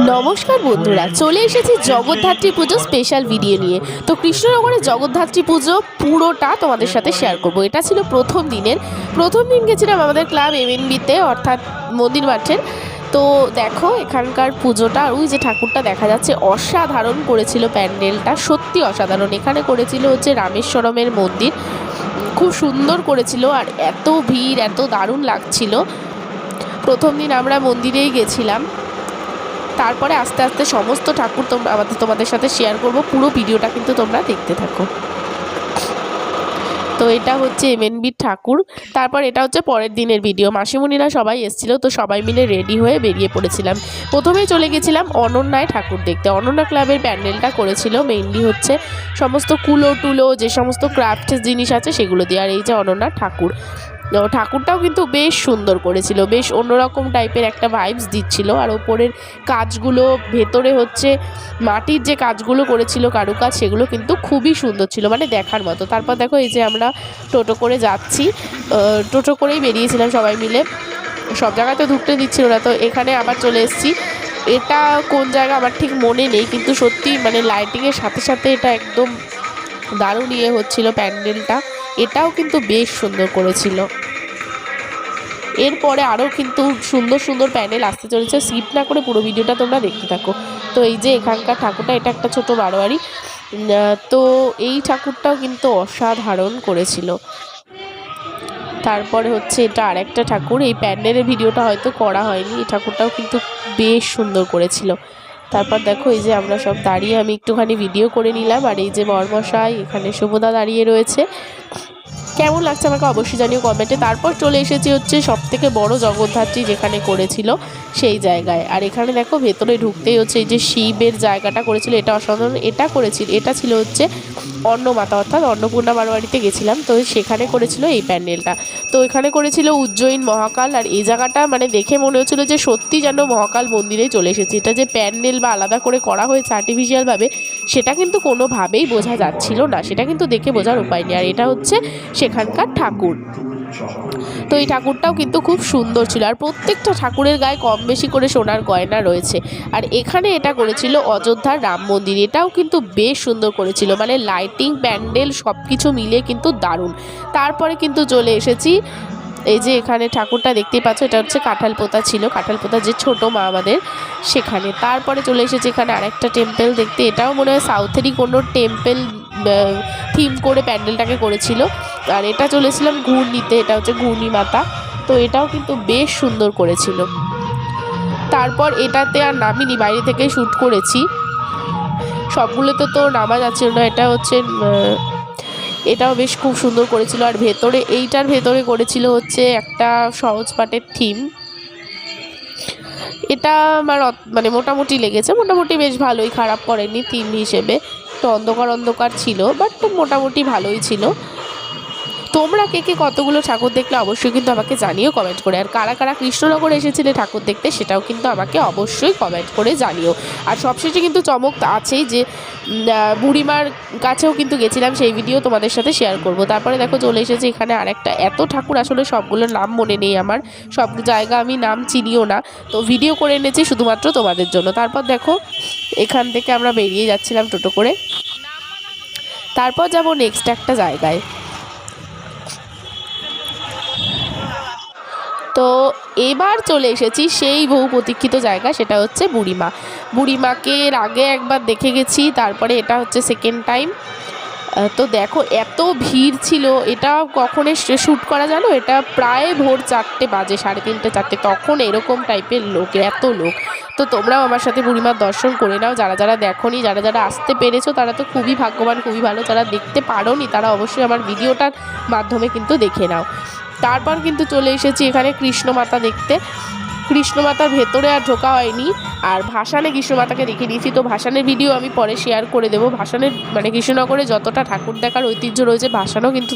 নমস্কার বন্ধুরা, চলে এসেছি জগদ্ধাত্রী পুজো স্পেশাল ভিডিও নিয়ে। তো কৃষ্ণনগরে জগদ্ধাত্রী পুজো পুরোটা তোমাদের সাথে শেয়ার করব। এটা ছিল প্রথম দিনের। প্রথম দিন গেছিলাম আমাদের ক্লাব এমএনবিতে অর্থাৎ মন্দির মাঠের। তো দেখো, এখানকার পুজোটা ওই যে ঠাকুরটা দেখা যাচ্ছে, অসাধারণ করেছিল প্যান্ডেলটা, সত্যি অসাধারণ। এখানে করেছিল হচ্ছে রামেশ্বরমের মন্দির। খুব সুন্দর করেছিল, আর এত ভিড়, এত দারুণ লাগছিল। প্রথম দিন আমরা মন্দিরেই গেছিলাম। তারপরে আস্তে আস্তে সমস্ত ঠাকুর তোমরা আমাদের তোমাদের সাথে শেয়ার করব। পুরো ভিডিওটা কিন্তু তোমরা দেখতে থাকো। তো এটা হচ্ছে এমএনবির ঠাকুর। তারপর এটা হচ্ছে পরের দিনের ভিডিও মাসিমণিরা সবাই এসেছিল, তো সবাই মিলে রেডি হয়ে বেরিয়ে পড়েছিলাম। প্রথমেই চলে গেছিলাম অনন্যায় ঠাকুর দেখতে। অনন্যা ক্লাবের প্যান্ডেলটা করেছিল মেইনলি হচ্ছে সমস্ত কুলো টুলো যে সমস্ত ক্রাফট জিনিস আছে সেগুলো দিয়ে। আর এই যে অনন্যা ঠাকুর। ঠাকুরটাও কিন্তু বেশ সুন্দর করেছিল, বেশ অন্যরকম টাইপের একটা ভাইবস দিচ্ছিল। আর ওপরের কাজগুলো, ভেতরে হচ্ছে মাটির যে কাজগুলো করেছিল কারুকাজ, সেগুলো কিন্তু খুবই সুন্দর ছিল মানে দেখার মতো। তারপর দেখো এই যে আমরা টোটো করে যাচ্ছি টোটো করেই বেরিয়েছিলাম সবাই মিলে। সব জায়গায় তো ঢুকতে দিচ্ছিল না, তো এখানে আবার চলে এসেছি। এটা কোন জায়গা আমার ঠিক মনে নেই, কিন্তু সত্যি মানে লাইটিংয়ের সাথে সাথে এটা একদম দারুণ ইয়ে হচ্ছিল প্যান্ডেলটা। এটাও কিন্তু বেশ সুন্দর করেছিল। এরপরে আরও কিন্তু সুন্দর সুন্দর প্যান্ডেল আসতে চলেছে। স্কিপ না করে পুরো ভিডিওটা তোমরা দেখতে থাকো। তো এই যে এখানকার ঠাকুরটা, এটা একটা ছোট বারোয়ারি। তো এই ঠাকুরটাও কিন্তু অসাধারণ করেছিল। তারপরে হচ্ছে এটা আরেকটা ঠাকুর। এই প্যান্ডেলের ভিডিওটা হয়তো করা হয়নি। এই ঠাকুরটাও কিন্তু বেশ সুন্দর করেছিল। তারপর দেখো, এই যে আমরা সব দাঁড়িয়ে আমি একটুখানি ভিডিও করে নিলাম, আর এই যে বরমশাই, এখানে শুভদা দাঁড়িয়ে রয়েছে। কেমন লাগছে আমাকে অবশ্যই জানিও কমেন্টে তারপর চলে এসেছি হচ্ছে সব থেকে বড় জগদ্ধাত্রী যেখানে করেছিল সেই জায়গায়। আর এখানে দেখো, ভেতরে ঢুকতেই হচ্ছে এই যে শিবের জায়গাটা করেছিল, এটা অসাধারণ, এটা করেছিল, এটা ছিল হচ্ছে অন্নমাতা, অর্থাৎ অন্নপূর্ণা বারোয়ারিতে গেছিলাম। তো সেখানে করেছিল এই প্যান্ডেলটা। তো এখানে করেছিল উজ্জয়িন মহাকাল। আর এই জায়গাটা মানে দেখে মনে হচ্ছিল যে সত্যি যেন মহাকাল মন্দিরে চলে এসেছে। এটা যে প্যান্ডেল বা আলাদা করে করা হয়েছে আর্টিফিশিয়ালভাবে সেটা কিন্তু কোনোভাবেই বোঝা যাচ্ছিল না। সেটা কিন্তু দেখে বোঝার উপায় নেই। আর এটা হচ্ছে সেখানকার ঠাকুর। তো এই ঠাকুরটাও কিন্তু খুব সুন্দর ছিল। আর প্রত্যেকটা ঠাকুরের গায়ে কম বেশি করে সোনার গয়না রয়েছে। আর এখানে এটা করেছিল অযোধ্যার রাম মন্দির। এটাও কিন্তু বেশ সুন্দর করেছিল। মানে লাইটিং প্যান্ডেল সব কিছু মিলিয়ে কিন্তু দারুণ। তারপরে কিন্তু চলে এসেছি। এই যে এখানে ঠাকুরটা দেখতেই পাচ্ছ, এটা হচ্ছে কাঁঠাল পোতা ছিল। কাঁঠাল পোতা যে ছোট মা আমাদের সেখানে। তারপরে চলে এসেছি এখানে আরেকটা টেম্পেল দেখতে। এটাও মনে হয় সাউথেরই কোনো টেম্পেল থিম করে প্যান্ডেলটাকে করেছিল। আর এটা চলেছিলাম ঘূর্ণিতে, এটা হচ্ছে ঘূর্ণি মাতা তো এটাও কিন্তু বেশ সুন্দর করেছিল। তারপর এটাতে আর নামিনি, বাইরে থেকে শ্যুট করেছি। সবগুলোতে তো নামাজ যাচ্ছিল না, এটা হচ্ছে এটাও বেশ খুব সুন্দর করেছিল। আর ভেতরে, এইটার ভেতরে করেছিল হচ্ছে একটা সহজ পাটের থিম। এটা আমার মানে মোটামুটি লেগেছে, মোটামুটি বেশ ভালোই, খারাপ করেনি থিম হিসেবে। তো অন্ধকার অন্ধকার ছিল, বাট মোটামুটি ভালোই ছিল। তোমরা কে কে কতগুলো ঠাকুর দেখলে অবশ্যই কিন্তু আমাকে জানিও কমেন্ট করে। আর কারা কারা কৃষ্ণনগর এসেছিলে ঠাকুর দেখতে সেটাও কিন্তু আমাকে অবশ্যই কমেন্ট করে জানিও। আর সবশেষে কিন্তু চমক আছেই যে বুড়িমার কাছেও কিন্তু গেছিলাম, সেই ভিডিও তোমাদের সাথে শেয়ার করব। তারপরে দেখো চলে এসেছে এখানে আরেকটা। এত ঠাকুর আসলে সবগুলোর নাম মনে নেই আমার। সব জায়গা আমি নাম চিনিও না। তো ভিডিও করে এনেছি শুধুমাত্র তোমাদের জন্য। তারপর দেখো, এখান থেকে আমরা বেরিয়ে যাচ্ছিলাম টোটো করে। তারপর যাব নেক্সট একটা জায়গায়। তো এবার চলে এসেছি সেই বহু প্রতীক্ষিত জায়গা, সেটা হচ্ছে বুড়িমা। বুড়িমাকে এর আগে একবার দেখে গেছি, তারপরে এটা হচ্ছে সেকেন্ড টাইম তো দেখো, এত ভিড় ছিল, এটা কখন শ্যুট করা জানো? এটা প্রায় ভোর চারটে বাজে, সাড়ে তিনটে চারটে। তখন এরকম টাইপের লোক, এত লোক। তো তোমরাও আমার সাথে বুড়িমার দর্শন করে নাও। যারা যারা দেখোনি, যারা যারা আসতে পেরেছ, তারা তো খুবই ভাগ্যবান, খুবই ভালো। যারা দেখতে পারোনি, তারা অবশ্যই আমার ভিডিওটার মাধ্যমে কিন্তু দেখে নাও। তারপর কিন্তু চলে এসেছি এখানে কৃষ্ণ মাতা দেখতে। কৃষ্ণ মাতার ভেতরে আর ঢোকা হয়নি, আর ভাসানে কৃষ্ণমাতাকে দেখে নিয়েছি তো ভাসানের ভিডিও আমি পরে শেয়ার করে দেবো। ভাসানের মানে কৃষ্ণনগরে যতটা ঠাকুর দেখার ঐতিহ্য রয়েছে, ভাসানও কিন্তু